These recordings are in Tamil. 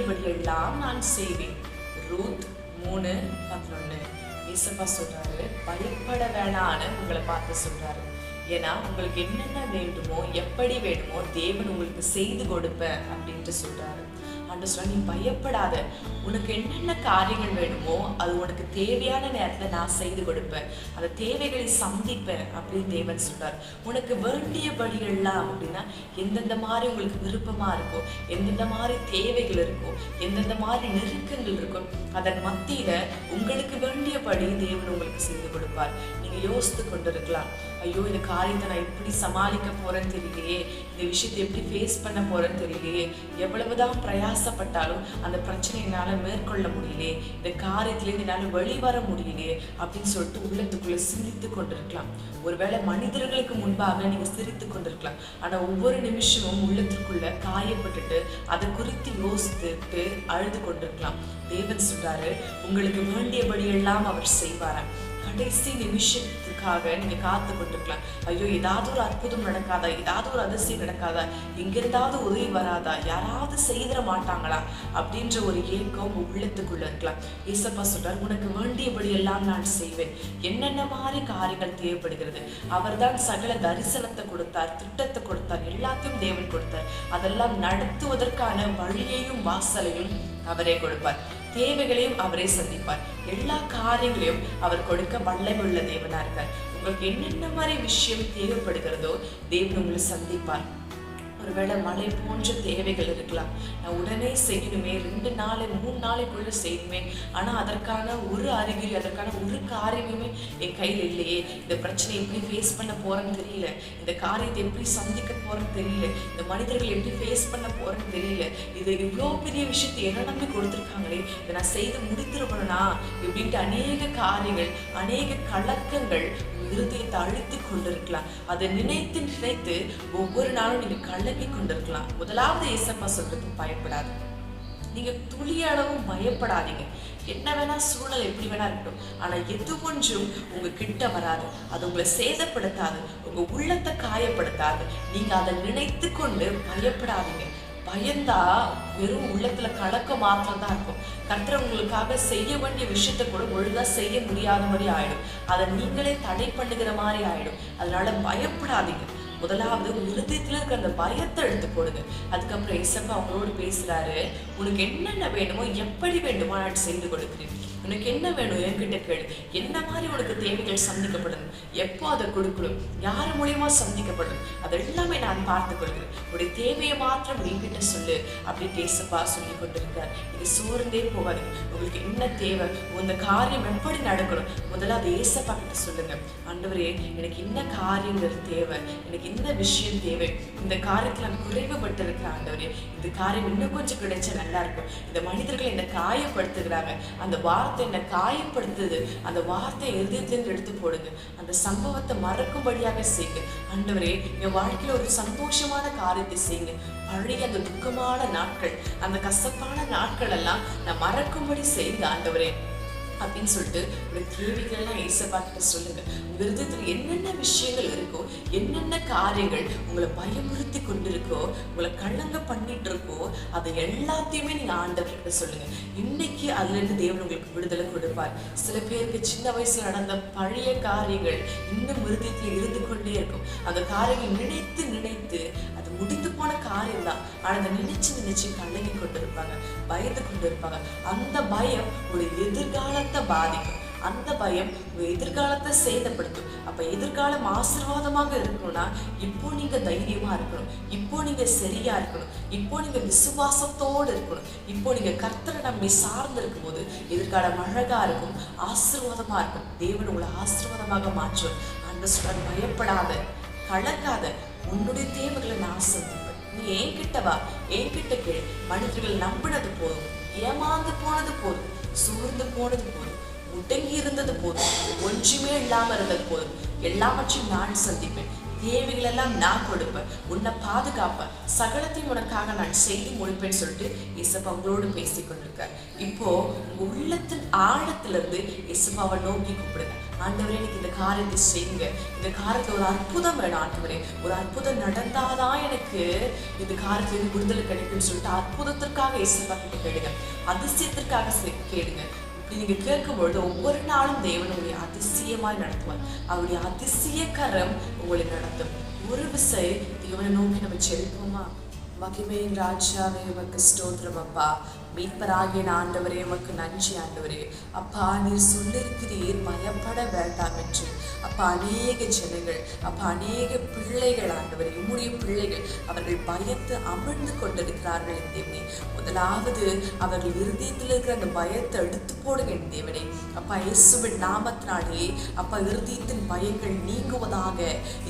வேண்டியபடி நான் செய்வேன். ரூத் மூணு பதினொன்னு. இசப்பா சொல்றாரு பயப்பட வேணான்னு உங்களை பார்த்து சொல்றாரு. ஏன்னா உங்களுக்கு என்னென்ன வேண்டுமோ எப்படி வேண்டுமோ தேவன் உங்களுக்கு செய்து கொடுப்பேன் அப்படின்ட்டு சொல்றாரு. ஆண்டு நீ பயப்படாத. உனக்கு என்னென்ன காரியங்கள் வேணுமோ அது உனக்கு தேவையான நேரத்துல நான் செய்து கொடுப்பேன். அந்த தேவைகளை சந்திப்பேன் அப்படின்னு தேவன் சொல்றார். உனக்கு வேண்டியபடி எல்லாம் அப்படின்னா எந்தெந்த மாதிரி உங்களுக்கு விருப்பமா இருக்கோ எந்தெந்த மாதிரி தேவைகள் இருக்கோ எந்தெந்த மாதிரி நெருக்கங்கள் இருக்கும் அதன் மத்தியில உங்களுக்கு வேண்டியபடி தேவன் உங்களுக்கு செய்து கொடுப்பார். நீங்கள் யோசித்து கொண்டிருக்கலாம். ஐயோ இந்த காரியத்தை நான் எப்படி சமாளிக்க போகிறேன்னு தெரியலையே. இந்த விஷயத்தை எப்படி ஃபேஸ் பண்ண போகிறேன்னு தெரியலையே. எவ்வளவுதான் பிரயாசப்பட்டாலும் அந்த பிரச்சனை என்னால மேற்கொள்ள முடியலையே. இந்த காரியத்திலேருந்து என்னால வெளிவர முடியலையே அப்படின்னு சொல்லிட்டு உள்ளத்துக்குள்ள சிந்தித்து கொண்டிருக்கலாம். ஒருவேளை மனிதர்களுக்கு முன்பாக நீங்க சிரித்து கொண்டிருக்கலாம். ஆனா ஒவ்வொரு நிமிஷமும் உள்ளத்துக்குள்ள காயப்பட்டுட்டு அதை குறித்து யோசித்துட்டு அழுது கொண்டிருக்கலாம். தேவன் சொல்றாரு உங்களுக்கு வேண்டியபடி எல்லாம் அவர் செய்வாராம் கடைசி நிமிஷத்துக்காக நீங்க காத்து கொண்டிருக்கலாம். ஐயோ ஏதாவது ஒரு அற்புதம் நடக்காதா? ஏதாவது ஒரு அதிசயம் நடக்காதா? எங்கிருந்தாவது உதவி வராதா? யாராவது செய்திட மாட்டாங்களா? அப்படின்ற ஒரு ஏக்கம் உள்ளத்துக்குள்ள இருக்கலாம். ஏசப்பா சொல்றார் உனக்கு வேண்டியபடி எல்லாம் நான் செய்வேன். என்னென்ன மாதிரி காரியங்கள் தேவைப்படுகிறது? அவர்தான் சகல தரிசனத்தை கொடுத்தார் திட்டத்தை கொடுத்தார் எல்லாத்தையும் தேவன் கொடுத்தார். அதெல்லாம் நடத்துவதற்கான வழியையும் வாசலையும் அவரே கொடுப்பார். தேவைகளையும் அவரே சந்திப்பார். எல்லா காரியங்களையும் அவர் கொடுக்க வல்லமுள்ள தேவனா இருக்கார். உங்களுக்கு என்னென்ன மாதிரி விஷயம் தேவைப்படுகிறதோ தேவன் உங்களை சந்திப்பார். ஒருவேளை மழை போன்ற தேவைகள் இருக்கலாம். நான் உடனே செய்யணுமே ரெண்டு நாள் மூணு நாளைக்குள்ள செய்யணுமே. ஆனா அதற்கான ஒரு அறிகுறி அதற்கான ஒரு காரியமுமே என் கையில் இல்லையே. இந்த பிரச்சனை எப்படி ஃபேஸ் பண்ண போறேன்னு தெரியல. இந்த காரியத்தை எப்படி சந்திக்க போறேன்னு தெரியல. இந்த மனிதர்கள் எப்படி ஃபேஸ் பண்ண போறேன்னு தெரியல. இது இவ்வளோ பெரிய விஷயத்தை என்ன நம்பி கொடுத்துருக்காங்களே? இதை நான் செய்து முடித்திருக்கணும்னா இப்படின்ட்டு அநேக காரியங்கள் அநேக கலக்கங்கள் இருதயத்தை அழுத்தி கொண்டிருக்கலாம். அதை நினைத்து நினைத்து ஒவ்வொரு நாளும் நீங்க கலங்கி கொண்டிருக்கலாம். முதலாவது ஏசப்பா சொல்றது பயப்படாது. நீங்க துளி அளவும் பயப்படாதீங்க. என்ன வேணா சூழ்நிலை எப்படி வேணா இருக்கட்டும். ஆனா எது ஒன்றும் உங்க கிட்ட வராது. அது உங்களை சேதப்படுத்தாது. உங்க உள்ளத்தை காயப்படுத்தாது. நீங்க அதை நினைத்து கொண்டு பயப்படாதீங்க. பயந்தா வெறும் உள்ளத்துல கலக்க மாத்திரம் தான் இருக்கும். கர்த்தர் உங்களுக்காக செய்ய வேண்டிய விஷயத்த கூட ஒழுங்கா செய்ய முடியாத மாதிரி ஆயிடும். அதை நீங்களே தடை பண்ணுகிற மாதிரி ஆயிடும். அதனால பயப்படாதீங்க. முதலாவது உறுதியத்தில் இருக்க அந்த பயத்தை எடுத்து போடுங்க. அதுக்கப்புறம் இசப்பா அவங்களோடு பேசுறாரு. உனக்கு என்னென்ன வேணுமோ எப்படி வேண்டுமோ நான் செய்து கொடுக்குறீங்க உனக்கு என்ன வேணும் என்கிட்ட கேளு. என்ன மாதிரி உனக்கு தேவைகள் சந்திக்கப்படும்? எப்போ அதை கொடுக்கணும்? யார் மூலியமா சந்திக்கப்படும்? அதெல்லாமே நான் பார்த்து கொள்கிறேன். உடைய தேவையை மாத்திரம் என்கிட்ட சொல்லு அப்படி பேசப்பா சொல்லி கொண்டிருக்கார் இது சோர்ந்தே போகாதீங்க உங்களுக்கு என்ன தேவை? இந்த காரியம் எப்படி நடக்கணும்? முதல்ல அதை ஏசப்பா கிட்ட சொல்லுங்க. ஆண்டவரே எனக்கு என்ன காரியங்கள் தேவை? எனக்கு இந்த விஷயம் தேவை? இந்த காரியத்தில் நான் குறைவுபட்டு இருக்கிறேன் ஆண்டவரே இந்த காரியம் இன்னும் கொஞ்சம் கிடைச்சா நல்லா இருக்கும். இந்த மனிதர்கள் என்னை காயப்படுத்துகிறாங்க. அந்த வார்த்தை என்னை காயப்படுத்துது. அந்த வார்த்தையை இருதயத்திலிருந்து எடுத்து போடுங்க. அந்த சம்பவத்தை மறக்கும்படியாக செய்யுங்க. அண்டவரே என் வாழ்க்கையில ஒரு சந்தோஷமான காரியத்தை செய்யுங்க. பழைய அந்த துக்கமான நாட்கள் அந்த கசப்பான நாட்கள் எல்லாம் நான் மறக்கும்படி செய்யுங்க ஆண்டவரே. அப்படின்னு சொல்லிட்டு உங்க கேள்விகள்லாம் ஏசப்பா கிட்ட சொல்லுங்க. உங்க என்னென்ன விஷயங்கள் இருக்கோ என்னென்ன காரியங்கள் உங்களை பயமுறுத்தி கொண்டிருக்கோ உங்களை கள்ளங்க பண்ணிட்டு இருக்கோ அதை எல்லாத்தையுமே நீங்க ஆண்டவர்கிட்ட சொல்லுங்க. இன்னைக்கு அதுல இருந்து தேவன் உங்களுக்கு விடுதலை கொடுப்பார். சில பேருக்கு சின்ன வயசுல நடந்த பழைய காரியங்கள் இன்னும் விருதத்தில் இருந்து கொண்டே இருக்கும். அந்த காரியங்கள் நினைத்து நினைத்து அது முடிந்து போன காரியம் தான். ஆனா அதை நினைச்சு நினைச்சு கலங்கி கொண்டிருப்பாங்க பயந்து கொண்டிருப்பாங்க. அந்த பயம் ஒரு எதிர்கால எதிர்காலத்தை பாதிக்கும். அந்த பயம் உங்க எதிர்காலத்தை சேதப்படுத்தும். அப்ப எதிர்காலம் ஆசீர்வாதமாக இருக்கணும்னா இப்போ நீங்க தைரியமா இருக்கணும். இப்போ நீங்க சரியா இருக்கணும். இப்போ நீங்க விசுவாசத்தோடு இருக்கணும். இப்போ நீங்க கர்த்தரை நம்மை சார்ந்து இருக்கும்போது எதிர்காலம் அழகா இருக்கும் ஆசீர்வாதமா இருக்கும். தேவன் உங்களை ஆசீர்வாதமாக மாற்றும். அந்த சொல்றாரு பயப்படாத கலக்காத உன்னுடைய தேவைகளை நான் சந்திப்பேன் நீ என்கிட்ட வா என்கிட்ட கேள். மனிதர்கள் நம்பினது போதும் ஏமாந்து போனது போதும். சோர்ந்து போனது போதும். முடங்கி இருந்தது போதும். ஒன்றுமே இல்லாம இருந்தது போதும். எல்லாவற்றையும் நான் சந்திப்பேன். தேவைகள் எல்லாம் நான் கொடுப்பேன். உன்னை பாதுகாப்பேன். சகலத்தையும் உனக்காக நான் செய்து முடிப்பேன்னு சொல்லிட்டு இசப்பா உங்களோடு பேசி கொண்டிருக்கார் இப்போ உள்ளத்தின் ஆழத்துல இருந்து இசப்பாவை நோக்கி கூப்பிடுங்க. ஆண்டவரே எனக்கு இந்த காரியத்தை செய்யுங்க. இந்த காரத்துல ஒரு அற்புதம் வேணும் ஆண்டவரே. ஒரு அற்புதம் நடந்தாதான் எனக்கு இந்த காரியத்துல விடுதலை கிடைக்கும்னு சொல்லிட்டு அற்புதத்திற்காக இயேசுப்பா கிட்ட கேளுங்க. அதிசயத்திற்காக செ- கேளுங்க. இப்படி நீங்க கேட்கும்பொழுது ஒவ்வொரு நாளும் தேவன் உங்களை அதிசயமாய் நடத்துவார். அவருடைய அதிசய கரம் உங்களை நடத்தும். ஒரு விசை தேவனை நோக்கி நம்ம செலுப்போமா மகிமையின் ராஜாவே உமக்கு ஸ்தோத்திரம் அப்பா. மீட்பராகிய ஆண்டவரே உமக்கு நன்றி ஆண்டவரே. அப்பா நீர் சொல்லிருக்கிறீர் பயப்பட வேண்டாம் என்று. அப்பா அநேக ஜனங்கள் அப்பா அநேக பிள்ளைகள் ஆண்டவரே உம்முடைய பிள்ளைகள் அவர்கள் பயத்து அமர்ந்து கொண்டிருக்கிறார்கள் என் தேவனே. முதலாவது அவர்கள் இருதயத்தில் இருக்கிற அந்த பயத்தை எடுத்து போடுங்க என் தேவனே. அப்பா இயேசுவின் நாமத்தினாலே அப்பா இருதயத்தின் பயங்கள் நீங்குவதாக.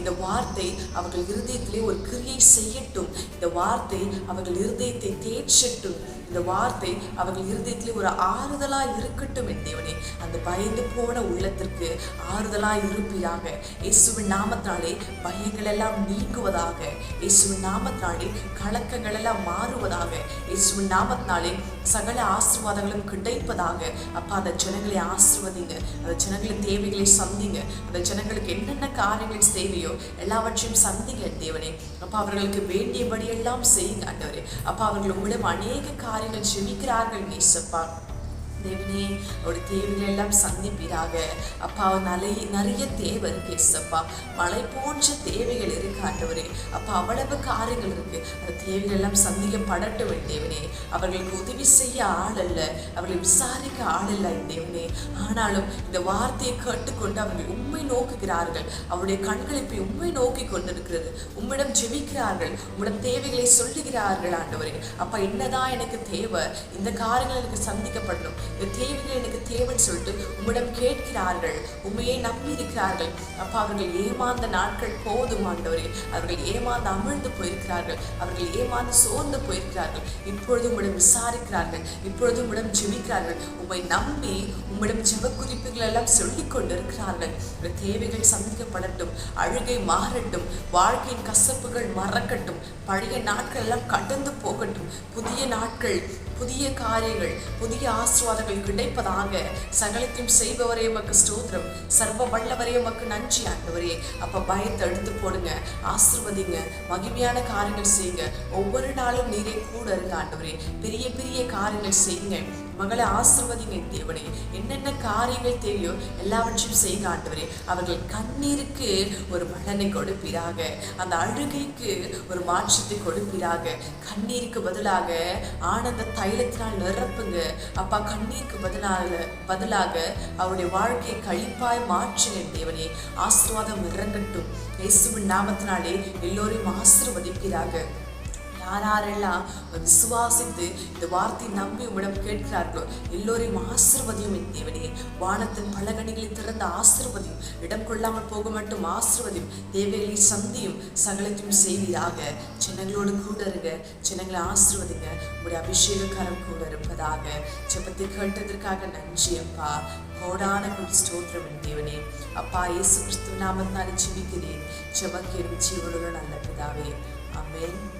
இந்த வார்த்தை அவர்கள் இருதயத்திலே ஒரு கிரியை செய்யட்டும். இந்த வார்த்தை அவர்கள் இருதயத்தை தேற்றட்டும். இந்த வார்த்தை அவர்கள் இருதயத்திலே ஒரு ஆறுதலா இருக்கட்டும் என் தேவனே. அந்த பயந்து போன உள்ளத்திற்கு ஆறுதலா இருப்பீராக இயேசுவின் நாமத்தாலே பயங்கள் எல்லாம் நீங்குவதாக இயேசுவின் நாமத்தாலே கலக்கங்கள் எல்லாம் மாறுவதாக. இயேசுவின் நாமத்தினாலே சகல ஆசீர்வாதங்களும் கிடைப்பதாக. அப்பா அந்த ஜனங்களை ஆசிர்வதிங்க. அந்த ஜனங்களின் தேவைகளை சந்திங்க. அந்த ஜனங்களுக்கு என்னென்ன காரியங்கள் தேவையோ எல்லாவற்றையும் சந்திங்க என் தேவனே. அப்பா அவர்களுக்கு வேண்டியபடி எல்லாம் செய்யுங்க ஆண்டவரே அப்பா அவர்கள் உங்களிடம் அநேக காரியங்கள் ஜெபிக்கிறார்கள் நேசப்பா தேவனே அவருடைய தேவைகளை எல்லாம் சந்திப்பீராக. அப்பா நிறைய நிறைய தேவை இருக்கு எஸ்அப்பா மலை போன்ற தேவைகள் இருக்கு ஆண்டவரே. அப்பா அவ்வளவு காரியங்கள் இருக்கு. அந்த தேவைகள் எல்லாம் சந்திக்கப்படட்டும் என் தேவனே. அவர்களுக்கு உதவி செய்ய ஆள் அல்ல. அவர்களை விசாரிக்க ஆள் இல்லை என் தேவனே. ஆனாலும் இந்த வார்த்தையை கேட்டுக்கொண்டு அவர்கள் உண்மை நோக்குகிறார்கள். அவருடைய கண்களை போய் உண்மை நோக்கி கொண்டிருக்கிறது. உம்மிடம் ஜெபிக்கிறார்கள். உம்மிடம் தேவைகளை சொல்லுகிறார்கள் ஆண்டவரே. அப்பா என்னதான் எனக்கு தேவை இந்த காரியங்கள் எனக்கு சந்திக்கப்படணும் இந்த தேவைகள் எனக்கு தேவைன்னு சொல்லிட்டு உம்மிடம் கேட்கிறார்கள். உண்மையை நம்பி இருக்கிறார்கள் அப்பா அவர்கள் ஏமாந்த நாட்கள் போதும் ஆண்டவரே. அவர்கள் ஏமாந்து அமிழ்ந்து போயிருக்கிறார்கள். அவர்கள் ஏமாந்து சோர்ந்து போயிருக்கிறார்கள். இப்பொழுது உம்மிடம் விசாரிக்கிறார்கள். இப்பொழுது உம்மிடம் ஜெபிக்கிறார்கள். உம்மை நம்பி உம்மிடம் ஜெப குறிப்புகள் எல்லாம் சொல்லிக் கொண்டிருக்கிறார்கள். இந்த தேவைகள் சந்திக்கப்படட்டும். அழுகை மாறட்டும். வாழ்க்கையின் கசப்புகள் மறக்கட்டும். பழைய நாட்கள் எல்லாம் கடந்து போகட்டும். புதிய நாட்கள் புதிய காரியங்கள் புதிய ஆசீர்வாதங்கள் கிடைப்பதாக சகலத்தையும் செய்பவரே உமக்கு ஸ்தோத்திரம். சர்வ வல்லவரே உமக்கு நன்றி ஆண்டவரே. அப்ப பயத்தை எடுத்து போடுங்க ஆசிர்வதிங்க மகிமையான காரியங்கள் செய்யுங்க. ஒவ்வொரு நாளும் நீரே கூட இருங்க ஆண்டவரே. பெரிய பெரிய காரியங்கள் செய்யுங்க. மகளை ஆசிர்வதிங்க தேவனே என்னென்ன காரியங்கள் தேவையோ எல்லாவற்றையும் செய்ய ஆண்டவரே அவர்கள் கண்ணீருக்கு ஒரு பலனை கொடுப்பீராக. அந்த அழுகைக்கு ஒரு மாற்றத்தை கொடுப்பீராக. கண்ணீருக்கு பதிலாக ஆனந்த தைலத்தினால் நிரப்புங்க. அப்பா கண்ணீருக்கு பதிலாக பதிலாக அவருடைய வாழ்க்கையை கழிப்பாய் மாற்றுங்க தேவனே. ஆசீர்வாதம் இறங்கட்டும். இயேசுவின் நாமத்தினாலே எல்லோரையும் ஆசீர்வதிப்பீராக. யாரெல்லாம் விசுவாசித்து இந்த வார்த்தையை நம்பி உம்மிடம் கேட்கிறார்களோ. எல்லோரையும் ஆசிர்வதியும் தேவனே. வானத்தின் பலகணிகளை திறந்த ஆசிர்வதியும் இடம் கொள்ளாமல் போக மட்டும் ஆசிர்வதியும் தேவைகளை சந்தியும் சகலத்தையும் செய்வீராக. சின்னங்களோடு கூட இருங்க சின்னங்களை ஆசிர்வதிங்க. உங்களுடைய அபிஷேகக்காரம் கூட இருப்பதாக. ஜெபத்தை கேட்டதற்காக நன்றி அப்பா. கோடான கொடி ஸ்தோத்திரம் தேவனே. அப்பா இயேசு கிறிஸ்துவ நாமத்தினாலே ஜெபிக்கிறேன். ஜெபக்கேடும் ஜீவனுள்ள நல்ல பிதாவே. அமேன்